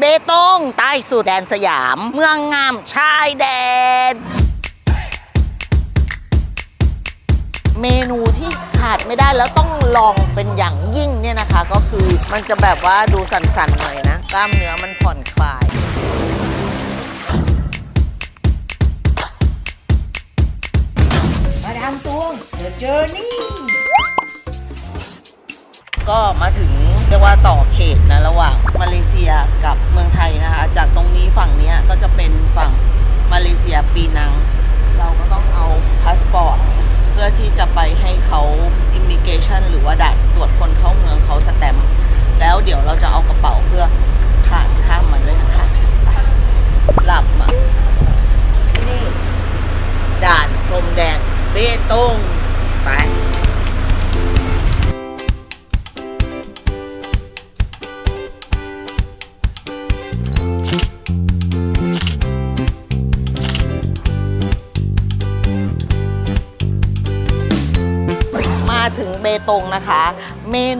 เบตงใต้สุดแดนสยาม เมืองงามชายแดน เมนูที่ขาดไม่ได้แล้วต้องลองเป็นอย่างยิ่งเนี่ยนะคะ ก็คือมันจะแบบว่าดูสันๆหน่อยนะกล้ามเนื้อมันผ่อนคลายมาดามตวง The Journey ก็มาถึง เรียกว่าต่อเขตนะระหว่างมาเลเซียกับเมืองไทยนะคะ จากตรงนี้ฝั่งเนี้ยก็จะเป็นฝั่งมาเลเซียปีนัง เราก็ต้องเอาพาสปอร์ตเพื่อที่จะไปให้เขาอิมิเกชันหรือว่าด่านตรวจคนเข้าเมืองเขาสแตมป์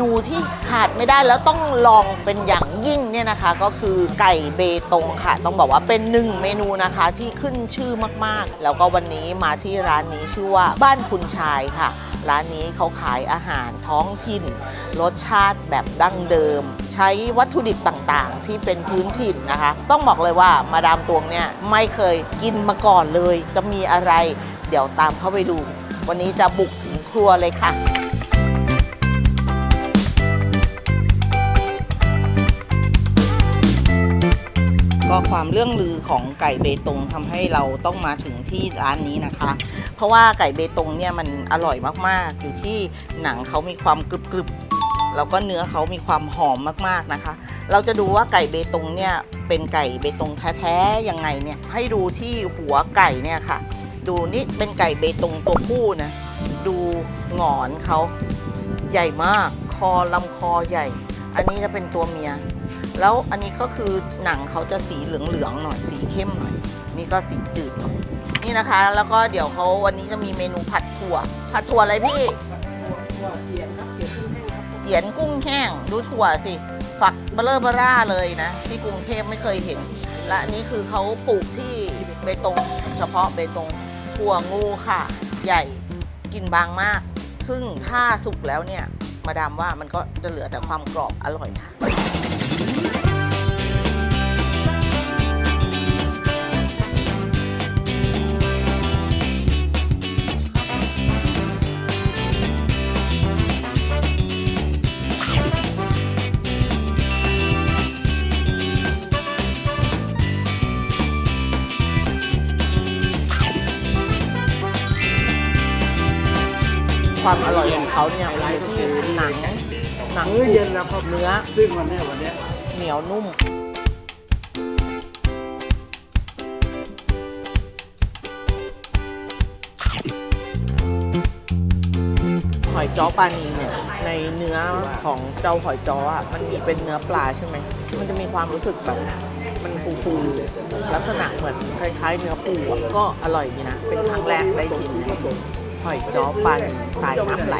นูที่ขาดไม่ได้แล้วต้องลองเป็นอย่างยิ่งเนี่ยนะคะ ก็คือไก่เบตงค่ะ ต้องบอกว่าเป็นหนึ่งเมนูนะคะที่ขึ้นชื่อมากๆ แล้วก็วันนี้มาที่ร้านนี้ชื่อว่าบ้านคุณชายค่ะ ร้านนี้เขาขายอาหารท้องถิ่น รสชาติแบบดั้งเดิม ใช้วัตถุดิบต่างๆ ที่เป็นพื้นถิ่นนะคะ ต้องบอกเลยว่ามาดามตวงเนี่ยไม่เคยกินมาก่อนเลย จะมีอะไร เดี๋ยวตามเข้าไปดู วันนี้จะบุกถึงครัวเลยค่ะ ก็ความเรื่องลือของไก่เบตงทำให้เราต้องมาถึงที่ร้านนี้นะคะ เพราะว่าไก่เบตงเนี่ยมันอร่อยมากๆ อยู่ที่หนังเขามีความกรึบๆแล้วก็เนื้อเขามีความหอมมากๆนะคะ เราจะดูว่าไก่เบตงเนี่ยเป็นไก่เบตงแท้ๆยังไงเนี่ยให้ดูที่หัวไก่เนี่ยค่ะ ดูนี่เป็นไก่เบตงตัวผู้นะดูหงอนเขาใหญ่มาก คอลำคอใหญ่ อันนี้จะเป็นตัวเมีย แล้วอันนี้ก็คือหนังเขาจะสีเหลืองๆหน่อยสีเข้มหน่อย นี่ก็สีจืดหน่อยนี่นะคะ แล้วก็เดี๋ยวเขาวันนี้จะมีเมนูผัดถั่ว ผัดถั่วอะไรพี่เจียนกุ้งแห้งดูถั่วสิฝักเบลอเบอร่าเลยนะ ที่กรุงเทพไม่เคยเห็น และนนี้คือเขาปลูกที่เบตงเฉพาะเบตงถั่วงูค่ะ ใหญ่กินบางมาก ซึ่งถ้าสุกแล้วเนี่ย มาดามว่ามันก็จะเหลือแต่ความกรอบอร่อยค่ะความอร่อยของเขาเนี่ย หนังมื้อเย็นแล้วครับ เนื้อ ซึ่งวันเนี้ยวันเนี้ยเหนียวนุ่ม หอยจ้อปลานีเนี่ย ในเนื้อของเจ้าหอยจ้ออะมันมีเป็นเนื้อปลาใช่ไหม มันจะมีความรู้สึกแบบมันฟูๆลักษณะเหมือนคล้ายๆ เนื้อปูอะก็อร่อยดีนะ เป็นครั้งแรกได้ชิมหอยจ้อปลานีสายน้ำไหล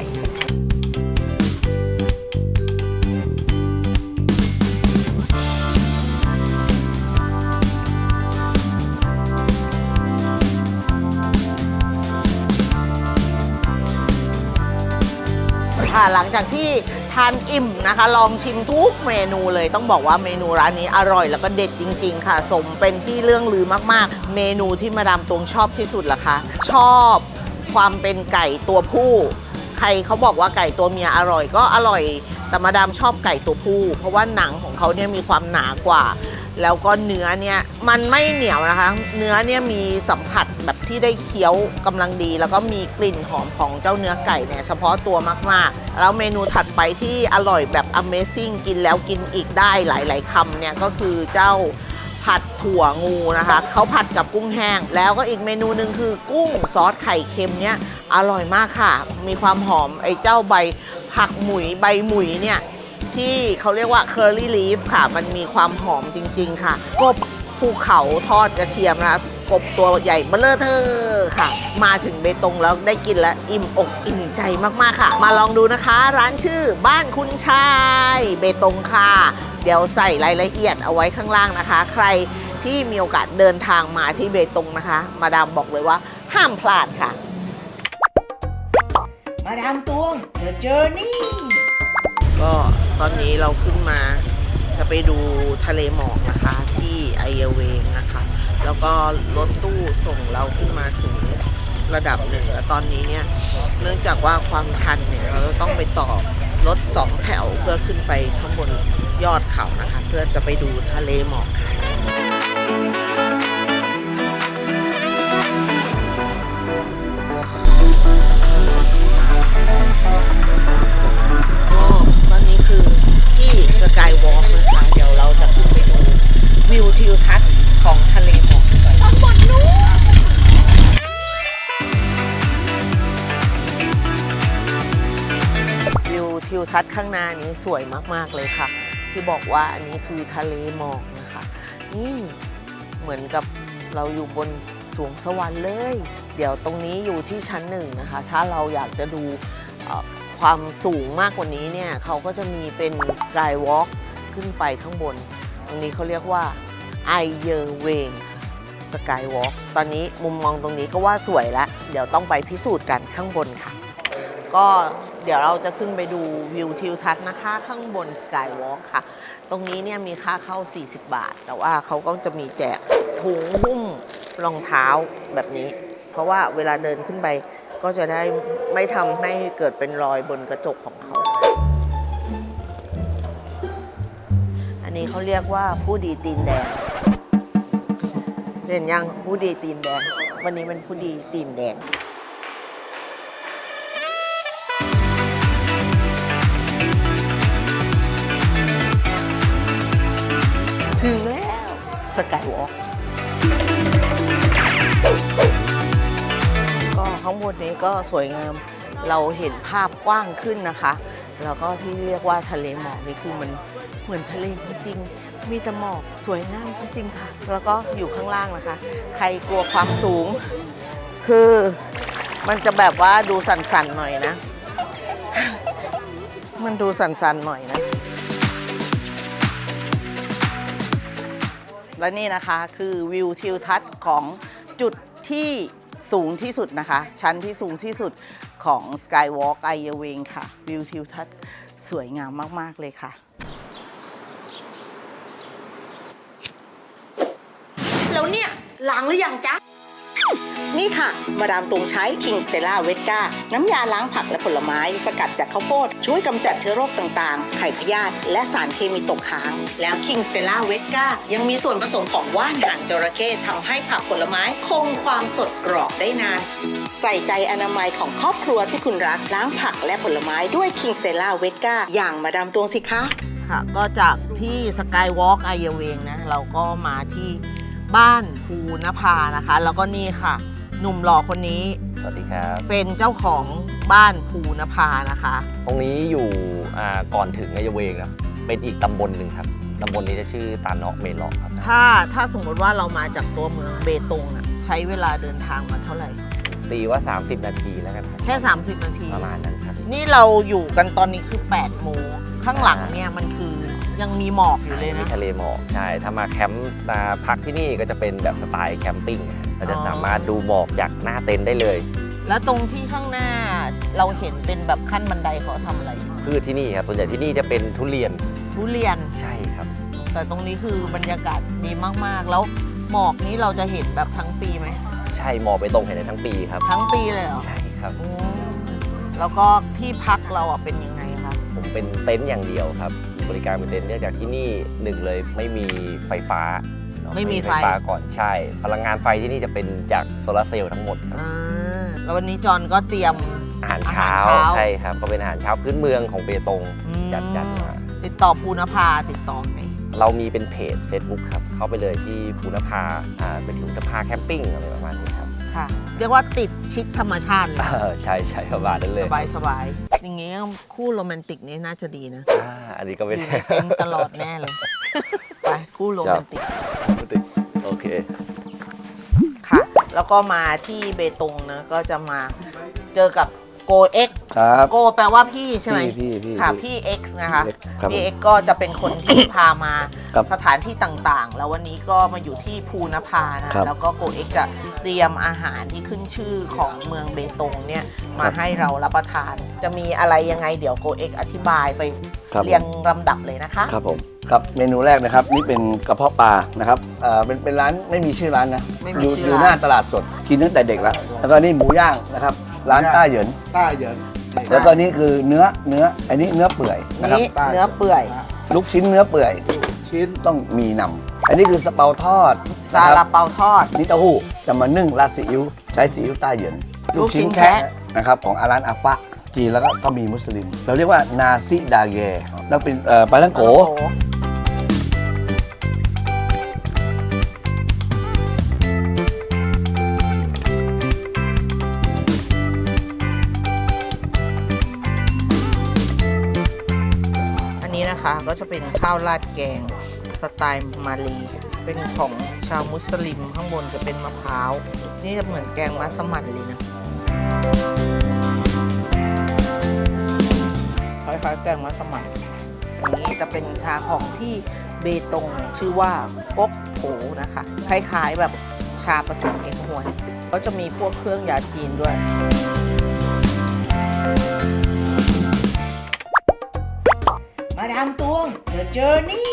ค่ะ หลังจากที่ทานอิ่มนะคะ ลองชิมทุกเมนูเลยต้องบอกว่าเมนูร้านนี้อร่อยแล้วก็เด็ดจริง ๆ ค่ะ สมเป็นที่เรื่องลือมากๆ เมนูที่มาดามตวงชอบที่สุดล่ะคะชอบความเป็นไก่ตัวผู้ ใครเขาบอกว่าไก่ตัวเมียอร่อยก็อร่อย แต่มาดามชอบไก่ตัวผู้ เพราะว่าหนังของเขาเนี่ยมีความหนากว่า แล้วก็เนื้อเนี่ยมันไม่เหนียวนะคะ เนื้อเนี่ยมีสัมผัสแบบที่ได้เคี้ยวกำลังดี แล้วก็มีกลิ่นหอมของเจ้าเนื้อไก่เนี่ยเฉพาะตัวมากๆ แล้วเมนูถัดไปที่อร่อยแบบ Amazing กินแล้วกินอีกได้หลาย ๆคำเนี่ยก็คือเจ้าผัดถั่วงูนะคะเขาผัดกับกุ้งแห้ง แล้วก็อีกเมนูหนึ่งคือกุ้งซอสไข่เค็มเนี่ยอร่อยมากค่ะ มีความหอมไอ้เจ้าใบผักหมุยใบหมุยเนี่ย ที่เขาเรียกว่า curly leaf ค่ะ มันมีความหอมจริง ๆ ค่ะ กบภูเขาทอดกระเทียมนะคะกบตัวใหญ่เบ้อเลอเทอร์ค่ะ มาถึงเบตงแล้วได้กินแล้วอิ่มอกอิ่มใจมากๆค่ะ มาลองดูนะคะ ร้านชื่อบ้านคุณชาย เบตงค่ะ เดี๋ยวใส่รายละเอียดเอาไว้ข้างล่างนะคะ ใครที่มีโอกาสเดินทางมาที่เบตงนะคะ มาดามบอกเลยว่าห้ามพลาดค่ะ มาดามตวง The Journey ก็ตอนนี้เราขึ้นมาจะไปดูทะเลหมอกนะคะ ที่ไอเยเวงนะคะ แล้วก็รถตู้ส่งเราขึ้นมาถึงระดับหนึ่งแล้วตอนนี้เนี่ย เนื่องจากว่าความชันเนี่ย เราจะต้องไปต่อรถสองแถวเพื่อขึ้นไปข้างบนยอดเขานะคะ เพื่อจะไปดูทะเลหมอกค่ะก็ ทัศน์ข้างหน้านี้สวยมากๆเลยค่ะ ที่บอกว่าอันนี้คือทะเลหมอกนะคะ นี่เหมือนกับเราอยู่บนสวงสวรรค์เลย เดี๋ยวตรงนี้อยู่ที่ชั้นหนึ่งนะคะ ถ้าเราอยากจะดูความสูงมากกว่านี้เนี่ยเขาก็จะมีเป็นสกายวอล์กขึ้นไปข้างบน ตรงนี้เขาเรียกว่าไอเยอร์เวงสกายวอล์กตอนนี้มุมมองตรงนี้ก็ว่าสวยแล้ว เดี๋ยวต้องไปพิสูจน์กันข้างบนค่ะ ก็ เดี๋ยวเราจะขึ้นไปดูวิวทิวทัศน์นะคะข้างบนสกายวอล์กค่ะ ตรงนี้เนี่ยมีค่าเข้า 40 บาท แต่ว่าเขาก็จะมีแจกถุงหุ้มรองเท้าแบบนี้ เพราะว่าเวลาเดินขึ้นไปก็จะได้ไม่ทำให้เกิดเป็นรอยบนกระจกของเขา อันนี้เขาเรียกว่าผู้ดีตีนแดง เห็นยังผู้ดีตีนแดง วันนี้เป็นผู้ดีตีนแดง สกายวอล์กก็ข้างบนนี้ก็สวยงามเราเห็นภาพกว้างขึ้นนะคะ แล้วก็ที่เรียกว่าทะเลหมอกนี่คือมันเหมือนทะเลจริงๆ มีแต่หมอกสวยงามจริงๆค่ะ แล้วก็อยู่ข้างล่างนะคะ ใครกลัวความสูง คือมันจะแบบว่าดูสั่นๆหน่อยนะ มันดูสั่นๆหน่อยนะ และนี่นะคะคือวิวทิวทัศน์ของจุดที่สูงที่สุดนะคะ ชั้นที่สูงที่สุดของ Skywalk i y e w i n g ค่ะ วิวทิวทัศน์สวยงามมาก ๆ เลยค่ะ แล้วเนี่ยล้างหรือยังจ๊ะ นี่ค่ะ มาดามตวงใช้ King Stella v e d g a น้ำยาล้างผักและผลไม้ สกัดจากข้าวโพด ช่วยกำจัดเชื้อโรคต่างๆ ไข่พยาธิและสารเคมีตกค้าง แล้ว King Stella v e d g a ยังมีส่วนผสมของว่านหางจระเข้ทำให้ผักผลไม้คงความสดกรอบได้นาน ใส่ใจอนามัยของครอบครัวที่คุณรักล้างผักและผลไม้ด้วย King Stella v e d g a อย่างมาดามตวงสิคะค่ะก็จากที่ Skywalk ไอเยเวงนะ เราก็มาที่บ้านภูนภานะคะ แล้วก็นี่ค่ะ หนุ่มหล่อคนนี้สวัสดีครับ เป็นเจ้าของบ้านภูนภานะคะ ตรงนี้อยู่อ่าก่อนถึงอายเวงนะเป็นอีกตำบลหนึ่งครับตำบลนี้จะชื่อตาเนาะเมลอกครับถ้าถ้าสมมติว่าเรามาจากตัวเมืองเบตงอะใช้เวลาเดินทางมาเท่าไหร่ ตีว่า 30 นาทีแล้วกันครับแค่ 30 นาที ประมาณนั้นครับ นี่เราอยู่กันตอนนี้คือ8โมงข้างหลังเนี่ยมันคือยังมีหมอกอยู่เลยมีนะ ทะเลหมอกใช่ ถ้ามาแคมป์มาพักที่นี่ก็จะเป็นแบบสไตล์แคมปิ้งนะ เราจะอ๋อสามารถดูหมอกจากหน้าเต็นท์ได้เลย แล้วตรงที่ข้างหน้าเราเห็นเป็นแบบขั้นบันไดเขาทำอะไรอยู่พืชที่นี่ครับส่วนใหญ่ที่นี่จะเป็นทุเรียนทุเรียน ใช่ครับ แต่ตรงนี้คือบรรยากาศดีมากๆ แล้วหมอกนี้เราจะเห็นแบบทั้งปีไหม ใช่หมอกไปตรงเห็นได้ทั้งปีครับ ทั้งปีเลยเหรอ ใช่ครับโอ้แล้วก็ที่พักเราอะเป็นยังไงคะ ผมเป็นเต็นท์อย่างเดียวครับ บริการเป็นเต็นท์เนื่องจากที่นี่หนึ่งเลยไม่มีไฟฟ้าเนอะไม่มีไฟ ฟ้าก่อนใช่ พลังงานไฟที่นี่จะเป็นจากโซลาร์เซลล์ทั้งหมดครับ อ่าแล้ววันนี้จอนก็เตรียม อาหารเช้าอาหารเช้า ใช่ครับ ก็เป็นอาหารเช้าพื้นเมืองของเบตงอืมจัดจัดมาติดต่อภูนภาติดต่อไหนเรามีเป็นเพจ Facebook ครับ เข้าไปเลยที่ภูนภาอ่าเป็นภูนภาแคมปิ้งอะไรประมาณนี้ครับค่ะ เรียกว่าติดชิดธรรมชาติเลย เออใช่ใช่ประมาณนั้นเลสยบายสบายอย่างงี้คู่โรแมนติกนี่น่าจะดีนะอ่าอันนี้ก็ไม่อยู่ได้ในเต็นท์ตลอดแน่เลย ไปคู่โรแมนติก โอเค ค่ะ แล้วก็มาที่เบตงนะ ก็จะมาเจอกับโกเอ็กคครับ โกแปลว่าพี่ใช่ไหมพี่พี่พี่ค่ะ พี่พี่ X นะคะ ครับพี่ X ก็จะเป็นคนที่ พามาครับสถานที่ต่างๆ แล้ววันนี้ก็มาอยู่ที่ภูนภานะ ครับแล้วก็โก X จะเตรียมอาหารที่ขึ้นชื่อของเมืองเบตงเนี่ยมาครับให้เรารับประทาน จะมีอะไรยังไงเดี๋ยวโก X อธิบายไปครับ เรียงลำดับเลยนะคะ ครับผม ครับเมนูแรกนะครับ นี่เป็นกระเพาะปลานะครับเอ่อเป็นเป็นร้านไม่มีชื่อร้านนะไม่มียู่ชื่ออยู่ร้านหน้าตลาดสดกินตั้งแต่เด็กแล้วแล้วก็นี่หมูย่างนะครับ ร้านต้าเหยินต้าเหยินแล้วก็นี่คือเนื้อเนื้ออันนี้เนื้อเปื่อยนะครับ นี่เนื้อเปื่อยลูกชิ้นเนื้อเปื่อยชิ้นต้องมีนำอันนี้คือสเปาทอดซานะคลารับเปาทอด นี่เต้าหู้จะมานึ่งราดซีอิ๊วใช้ซีอิ๊วต้าเหยินลูกชิ้นแคะ นะครับของอารันอาปะจีนแล้วก็ก็มีมุสลิม เราเรียกว่านาซิดาเกแล้วเป็นเอ่อปลาทังโกอั ก็จะเป็นข้าวราดแกงสไตล์มาลี เป็นของชาวมุสลิมข้างบนจะเป็นมะพร้าว นี่จะเหมือนแกงมัสมั่นเลยนะคล้ายๆแกงมัสมั่นอันนี้จะเป็นชาของที่เบตงชื่อว่าก๊กโผนะคะ คล้ายๆแบบชาผสมเอ็กฮวยก็จะมีพวกเครื่องยาจีนด้วย มาดามตวง The Journey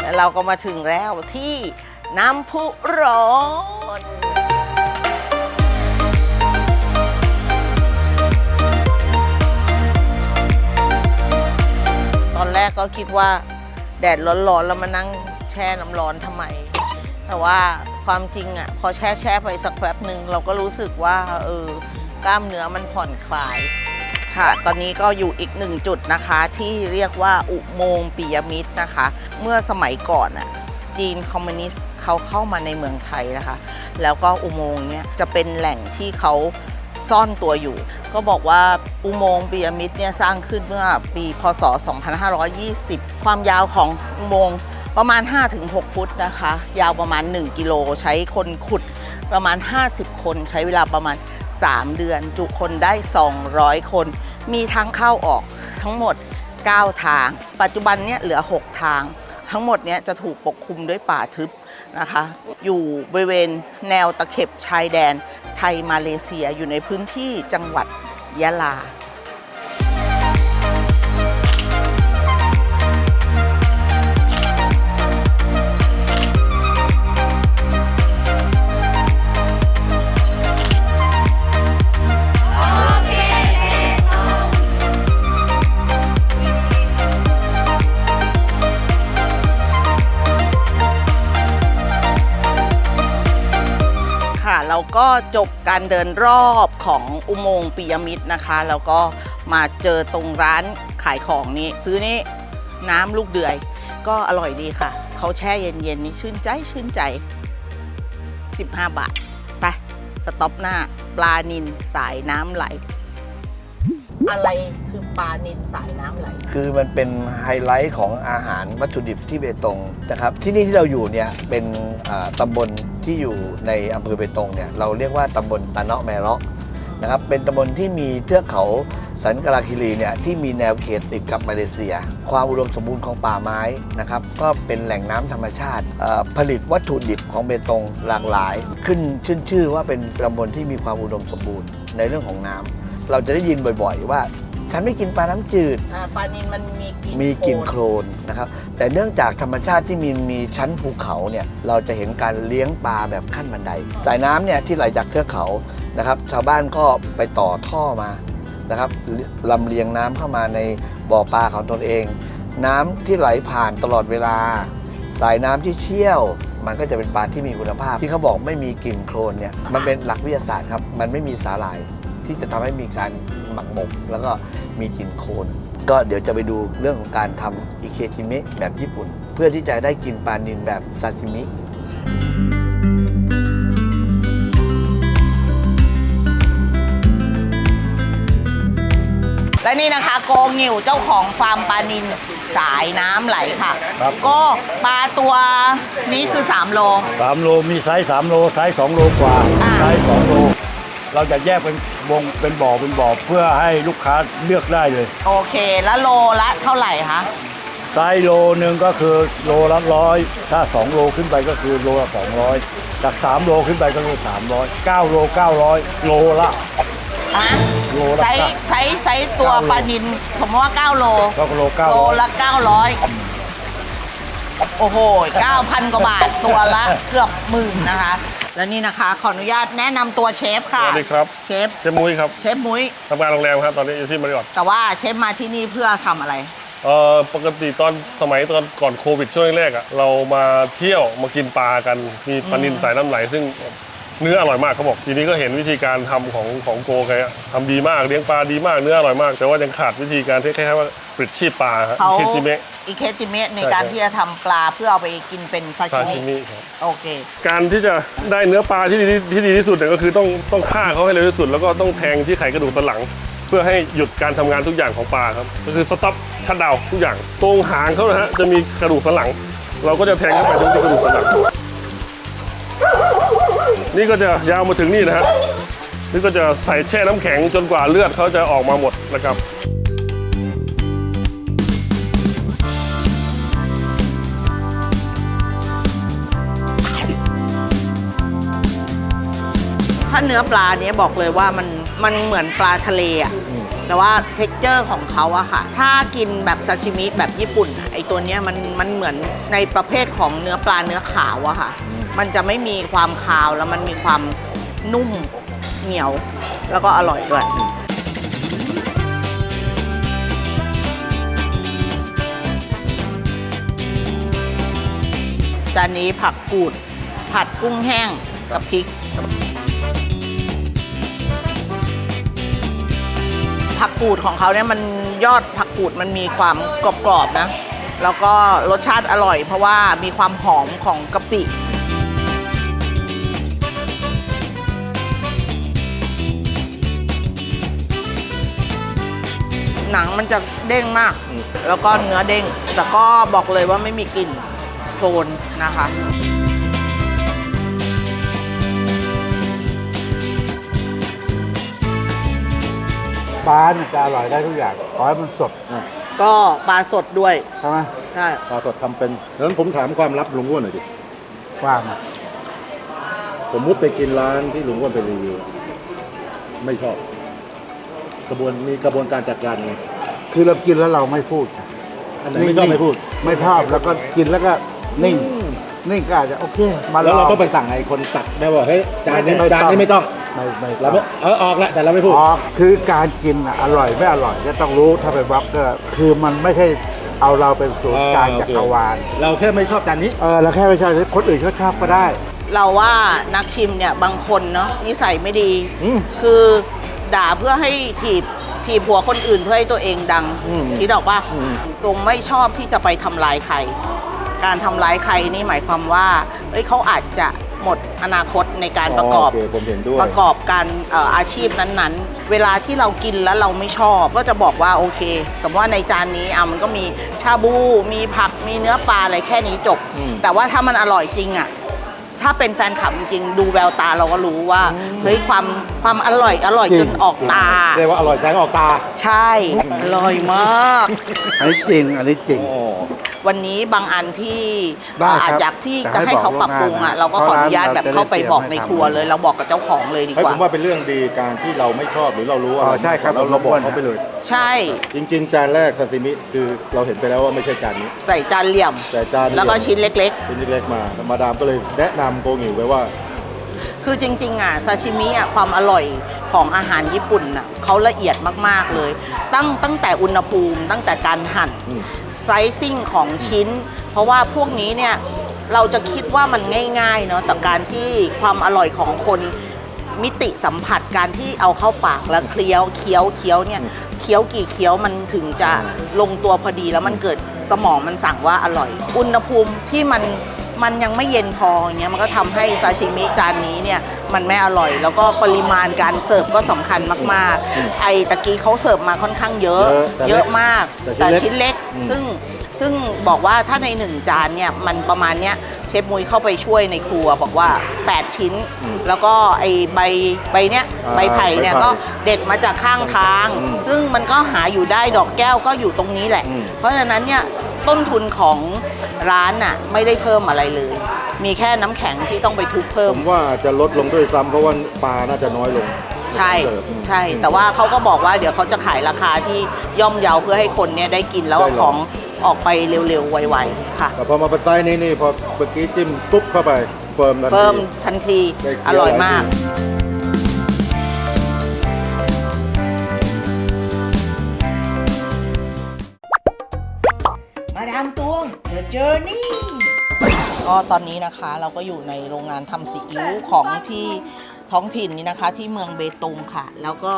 และเราก็มาถึงแล้วที่น้ำพุร้อน ตอนแรกก็คิดว่า แดดร้อนๆแล้วมานั่งแช่น้ำร้อนทำไม แต่ว่าความจริงอะพอแช่แช่ไปสักแป๊บหนึ่งเราก็รู้สึกว่าเออกล้ามเนื้อมันผ่อนคลายค่ะ ตอนนี้ก็อยู่อีกหนึ่งจุดนะคะที่เรียกว่าอุโมงค์ปิยมิตรนะคะ เมื่อสมัยก่อนน่ะจีนคอมมิวนิสต์เขาเข้ามาในเมืองไทยนะคะ แล้วก็อุโมงค์เนี้ยจะเป็นแหล่งที่เขา ซ่อนตัวอยู่ ก็บอกว่าอุโมงค์ปิยมิตรเนี่ยสร้างขึ้นเมื่อปีพศ 2520 ความยาวของอุโมงค์ประมาณ 5-6 ฟุตนะคะ ยาวประมาณ 1 กิโล ใช้คนขุดประมาณ 50 คนใช้เวลาประมาณ 3 เดือน จุคนได้ 200 คน มีทางเข้าออกทั้งหมด 9 ทาง ปัจจุบันเนี่ยเหลือ 6 ทาง ทั้งหมดเนี้ยจะถูกปกคลุมด้วยป่าทึบนะคะ อยู่บริเวณแนวตะเข็บชายแดนไทยมาเลเซียอยู่ในพื้นที่จังหวัดยะลา ก็จบการเดินรอบของอุโมงค์ปิยมิตรนะคะ แล้วก็มาเจอตรงร้านขายของนี้ ซื้อนี่น้ำลูกเดือย ก็อร่อยดีค่ะ เขาแช่เย็นๆนี่ชื่นใจชื่นใจ 15 บาท ไป สต็อปหน้า ปลานินสายน้ำไหล อะไรคือปลานินสายน้ำไหล คือมันเป็นไฮไลท์ของอาหารวัตถุดิบที่เบตงนะครับที่นี่ที่เราอยู่เนี่ยเป็นอ่าตำบลที่อยู่ในอำเภอเบตงเนี่ยเราเรียกว่าตำบลตาเนาะแมเลาะนะครับเป็นตำบลที่มีเทือกเขาสันกลาคิรีเนี่ยที่มีแนวเขตติดกับมาเลเซีย ความอุดมสมบูรณ์ของป่าไม้นะครับก็เป็นแหล่งน้ำธรรมชาติเอ่อผลิตวัตถุดิบของเบตงหลากหลาย ขึ้นชื่นชื่อว่าเป็นตำบลที่มีความอุดมสมบูรณ์ในเรื่องของน้ำ เราจะได้ยินบ่อยๆว่า ฉันไม่กินปลาน้ำจืด อ่าปลานินมันมีกลิ่นมีกลิ่นโคโคลลนนะครับ แต่เนื่องจากธรรมชาติที่มีมีชั้นภูเขาเนี่ยเราจะเห็นการเลี้ยงปลาแบบขั้นบันได สายน้ำเนี่ยที่ไหลจากเทือกเขานะครับ ชาวบ้านก็ไปต่อท่อมานะครับลำเลียงน้ำเข้ามาในบ่อปลาของตนเอง น้ำที่ไหลผ่านตลอดเวลา สายน้ำที่เชี่ยว มันก็จะเป็นปลาที่มีคุณภาพ ที่เขาบอกไม่มีกลิ่นโคลนเนี่ยมันเป็นหลักวิทยาศาสตร์ครับมันไม่มีสาหร่าย ที่จะทำให้มีการหมักหมก แล้วก็มีกลิ่นโคลนก็เดี๋ยวจะไปดูเรื่องของการทำอิเคจิเมะแบบญี่ปุ่น เพื่อที่จะได้กินปลานินแบบซาซิมิและและนี่นะคะโกงิวเจ้าของฟาร์มปลานินสายน้ำไหลค่ะครับก็ปลาตัวนี้คือ 3 โลสามโลมีไซส์สามโลไซส์สองโลกว่าอ่าไซส์สองโล เราจะแยกเป็น วงเป็นบ่อเป็นบ่อเพื่อให้ลูกค้าเลือกได้เลยโอเค แล้วโลละเท่าไหร่คะ ไซส์โลหนึ่งก็คือโลละร้อยถ้าสองโลขึ้นไปก็คือโลละสองร้อยจากสามโลขึ้นไปก็คือสามร้อยเก้าโลเก้าร้อยโลละ อะโลละไซส์ไซส์ไซส์ตัวเก้าโล ปลานินสมมติว่า 9 โล ก็โลเก้าโลร้อยละ 900 โอ้โห 9,000 กว่าบาทตัวละ เกือบหมื่นนะคะ แล้วนี่นะคะ ขออนุญาตแนะนำตัวเชฟค่ะสวัสดีครับเชฟ เชฟมุ้ยครับเชฟมุ้ย ทำงานโรงแรมครับ ตอนนี้อยู่ที่มาริออทแต่ว่าเชฟมาที่นี่เพื่อทำอะไร เอ่อปกติตอนสมัยตอนก่อนโควิดช่วงแรกๆอะเรามาเที่ยวมากินปลากันมีปลานินสายน้ำไหล ซึ่งเนื้ออร่อยมากเขาบอก ทีนี้ก็เห็นวิธีการทำของของโกแกอะทำดีมากเลี้ยงปลาดีมากเนื้ออร่อยมาก แต่ว่ายังขาดวิธีการที่คล้ายๆว่า ปลิดชีพปลาครับเขาคิจิเมะ อิเคจิเมะในใช่การครับ ที่จะทำปลาเพื่อเอาไปกินเป็นซาซาชิชิมิมิครับโอเค การที่จะได้เนื้อปลาที่ดีที่ดีที่สุดเนี่ยก็คือต้องต้องฆ่าเขาให้เร็วที่สุด แล้วก็ต้องแทงที่ไขกระดูกสันหลัง เพื่อให้หยุดการทำงานทุกอย่างของปลาครับก็คือสต็อปชัดดาวทุกอย่างตรงหางเขานะฮะจะมีกระดูกสันหลัง เราก็จะแทงเข้าไปตรงที่กระดูกสันหลัง นี่ก็จะยาวมาถึงนี่นะฮะนี่ก็จะใส่แช่น้ำแข็งจนกว่าเลือดเขาจะออกมาหมดนะครับ เนื้อปลาเนี้ยบอกเลยว่ามันมันเหมือนปลาทะเลอะแต่ว่าเท็กเจอร์ของเขาอะค่ะ ถ้ากินแบบซาชิมิแบบญี่ปุ่นอะไอตัวเนี้ยมันมันเหมือนในประเภทของเนื้อปลาเนื้อขาวอะค่ะ มันจะไม่มีความคาวแล้วมันมีความนุ่มเหนียว แล้วก็อร่อยด้วย จานนี้ผักกูด ผัดกุ้งแห้งกับพริก ผักกูดของเขาเนี่ยมันยอดผักกูดมันมีความกรอบๆนะ แล้วก็รสชาติอร่อย เพราะว่ามีความหอมของกะปิหนังมันจะเด้งมาก แล้วก็เนื้อเด้ง แต่ก็บอกเลยว่าไม่มีกลิ่นโคลนนะคะ ปลาเนี่ยจะอร่อยได้ทุกอย่างขอให้มันสดก็ปลาสดด้วยใช่ไหมใช่ปลาสดทำเป็นดังนั้นผมถามความลับลุงอ้วนหน่อยดิว่างผมมุดไปกินร้านที่ลุงอ้วนไปรีวิวไม่ชอบ กระบวนมีกระบวนการจัดการไงคือเรากินแล้วเราไม่พูดอันไหนไม่ชอบไม่พูด ไม่ชอบแล้วก็กินแล้วก็นิ่ง นิ่งก็อาจจะโอเค มาลแล้วอเรางต้องไปสั่งไอ้คนตัดได้ว่าเฮ้ยจานนี้ไม่ต้องจานนี้ไม่ต้องไม่ไม่เราต้องไม่เออออกแล้วแต่เราไม่พูด อ๋อคือการกินน่ะอร่อยไม่อร่อยก็ต้องรู้ถ้าเป็นบล็อกเกอร์คือมันไม่ใช่เอาเราเป็นศูนย์กลางอ่าโอจัเคกรวาลเราแค่ไม่ชอบจานนี้ เออเราแค่ไม่ใช่คนอื่นเขาชอบก็ได้ เราว่านักชิมเนี่ยบางคนเนาะนิสัยไม่ดี อืมคือด่าเพื่อให้ถีบถีบหัวคนอื่นเพื่อให้ตัวเองดังอืมคิดออกป่ะตรงไม่ชอบที่จะไปทำลายใคร การทำร้ายใครนี่หมายความว่าเอ้ยเขาอาจจะหมดอนาคตในการประกอบโอเคผมเห็นด้วยประกอบการเอ่ออาชีพนั้นๆ เวลาที่เรากินแล้วเราไม่ชอบ ก็จะบอกว่าโอเคแต่ว่าในจานนี้อะมันก็มีชาบู มีผัก มีเนื้อปลาอะไรแค่นี้จบแต่ว่าถ้ามันอร่อยจริงอะ ถ้าเป็นแฟนคลับจริงๆดูแววตาเราก็รู้ว่าเฮ้ยความความอร่อยอร่อยจริจงนออกตา เรียกว่าอร่อยแสงออกตาใช่ อร่อยมาก อันนี้จริง อันนี้จริง วันนี้บางอันที่ได้ครับอาจอยากที่แต่จะให้ให้เขาบอกปรับปรุงอะล่วงหน้านะเราก็ขออนุญาตแบบเข้าไปบอกในครัวเพราะร้านเราจะได้เตรียมให้ทำเลย เราบอกกับเจ้าของเลยดีเฮ้ยกผว่า มว่าเป็นเรื่องดีการที่เราไม่ชอบหรือเรารู้ว่าอ๋อใช่ครับเราเราผมบอกว่าเขาไปเลย ใช่จริง ๆ จานแรกซาซิมิคือเราเห็นไปแล้วว่าไม่ใช่จานนี้ ใส่จานเหลี่ยม แต่จานแล้วก็ชิ้นเล็กชิ้นเล็กๆมามาดามก็เลยแนะนำโกงิวไว้ว่าๆ คือจริงๆอะซาชิมิอะความอร่อยของอาหารญี่ปุ่นอะเขาละเอียดมากๆเลย ตั้งตั้งแต่อุณหภูมิ ตั้งแต่การหั่นอืมไซซิ่งของชิ้น เพราะว่าพวกนี้เนี่ยเราจะคิดว่ามันง่ายๆเนาะแต่การที่ความอร่อยของคนมิติสัมผัสการที่เอาเข้าปากแล้วเคี้ยวเคี้ยวเคี้ยวเนี่ยเคี้ยวกี่เคี้ยวมันถึงจะลงตัวพอดีแล้วมันเกิดสมองมันสั่งว่าอร่อย อุณหภูมิที่มัน มันยังไม่เย็นพออย่างเงี้ยมันก็ทำให้ซาชิมิจานนี้เนี่ยมันไม่อร่อย แล้วก็ปริมาณการเสิร์ฟก็สำคัญมาก ๆ ไอตะกี้เขาเสิร์ฟมาค่อนข้างเยอะ เยอะแต่เล็กเยอะมาก แต่แต่ชิ้ชิ้นนเล็เล็กกซึ่งซึ่งบอกว่าถ้าในหนึ่งจานเนี่ยมันประมาณเนี้ยเชฟมุยเข้าไปช่วยในครัวบอกว่า 8 ชิ้น แล้วก็ไอใบใบเนี้ยอ่าใบไผ่เนี่ยใบไผ่ก็เด็ดมาจากข้างทางอืมซึ่งมันก็หาอยู่ได้ดอกแก้วก็อยู่ตรงนี้แหละอืมเพราะฉะนั้นเนี่ยต้นทุนของ ร้านน่ะไม่ได้เพิ่มอะไรเลย มีแค่น้ำแข็งที่ต้องไปทุบเพิ่ผม มว่าจะลดลงด้วยซ้ำเพราะว่าปลาน่าจะน้อยลงใช่เสิร์ฟ ใช่ แต่ว่าเขาก็บอกว่าเดี๋ยวเขาจะขายราคาที่ย่อมเยาเพื่อให้คนเนี่ยได้กินแล้วได้ลอง ของออกไปเร็วๆ ไวๆ ค่ะ แต่พอมาเป็นไส้นี่นี่พอเมื่อกี้จิ้มปุ๊บเข้าไปเฟิร์มทันทีเพิ่มทันที ได้เคี้ยวอร่อยมากมา วงเดี๋ยวเจอนี่ก็ตอนนี้นะคะเราก็อยู่ในโรงงานทำซีอิ๊วของที่ท้องถิ่นนี้นะคะ ที่เมืองเบตงค่ะ แล้วก็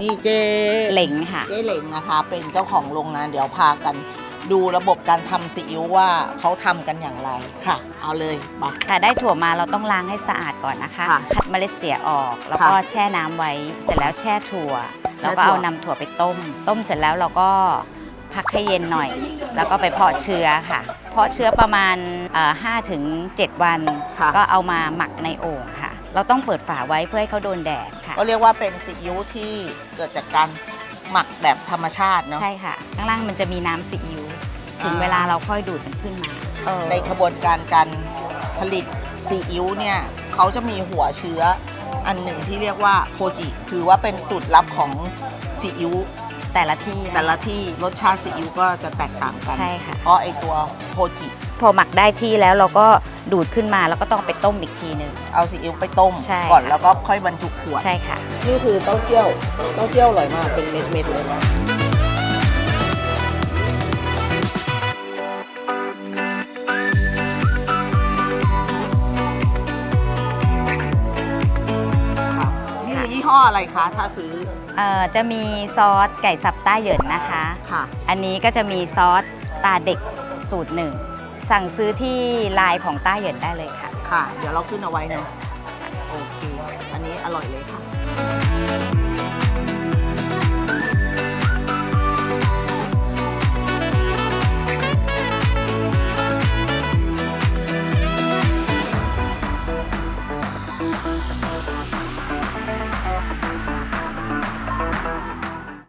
นี่เจเหล็งค่ะ เจ๊เหล่งนะคะ เป็นเจ้าของโรงงานเดี๋ยวพากัน ดูระบบการทำซีอิ๊วว่าเขาทำกันอย่างไรค่ะ เอาเลยไป ค่ะได้ถั่วมาเราต้องล้างให้สะอาดก่อนนะคะค่ะคัดเมล็ดเสียออกแล้วค่ะก็แช่น้ำไว้เสร็จแล้วแช่ถั่วแช่แล้วก็ถั่วเอานำถั่วไปต้ม ต้มเสร็จแล้วเราก็ พักให้เย็นหน่อย แล้วก็ไปเพาะเชื้อค่ะ เพาะเชื้อประมาณห้าถึงเจ็ดวัน ค่ะ ก็เอามาหมักในโอ่งค่ะ เราต้องเปิดฝาไว้เพื่อให้เขาโดนแดดค่ะ ก็เรียกว่าเป็นซีอิ๊วที่เกิดจากการหมักแบบธรรมชาติเนาะ ใช่ค่ะ ข้างล่างมันจะมีน้ำซีอิ๊วถึงอ่า เวลาเราค่อยดูดมันขึ้นมาเออในขบวนการการผลิตซีอิ๊วเนี่ยเขาจะมีหัวเชื้ออันหนึ่งที่เรียกว่าโคจิ คือว่าเป็นสูตรลับของซีอิ๊ว แต่ละที่ แต่ละที่รสชาติซีอิ๊วก็จะแตกต่างกัน ใช่ค่ะ เพราะไอตัวโคจิ พอหมักได้ที่แล้วเราก็ดูดขึ้นมาแล้วก็ต้องไปต้มอีกทีหนึ่ง เอาซีอิ๊วไปต้ม ใช่ก่อนค่ะ แล้วก็ค่อยบรรจุขวด ใช่ค่ะ นี่คือเต้าเจี้ยว เต้าเจี้ยวอร่อยมาก เป็นเม็ดๆเลยนะค่ะนี่คือยี่ห้ออะไรคะ ถ้าซื้อ เอ่อจะมีซอสไก่สับต้าเหยินนะคะ ค่ะ อันนี้ก็จะมีซอสตาเด็กสูตรหนึ่ง สั่งซื้อที่ไลน์ของต้าเหยินได้เลยค่ะ ค่ะ เดี๋ยวเราขึ้นเอาไว้เนาะโอเค อันนี้อร่อยเลยค่ะ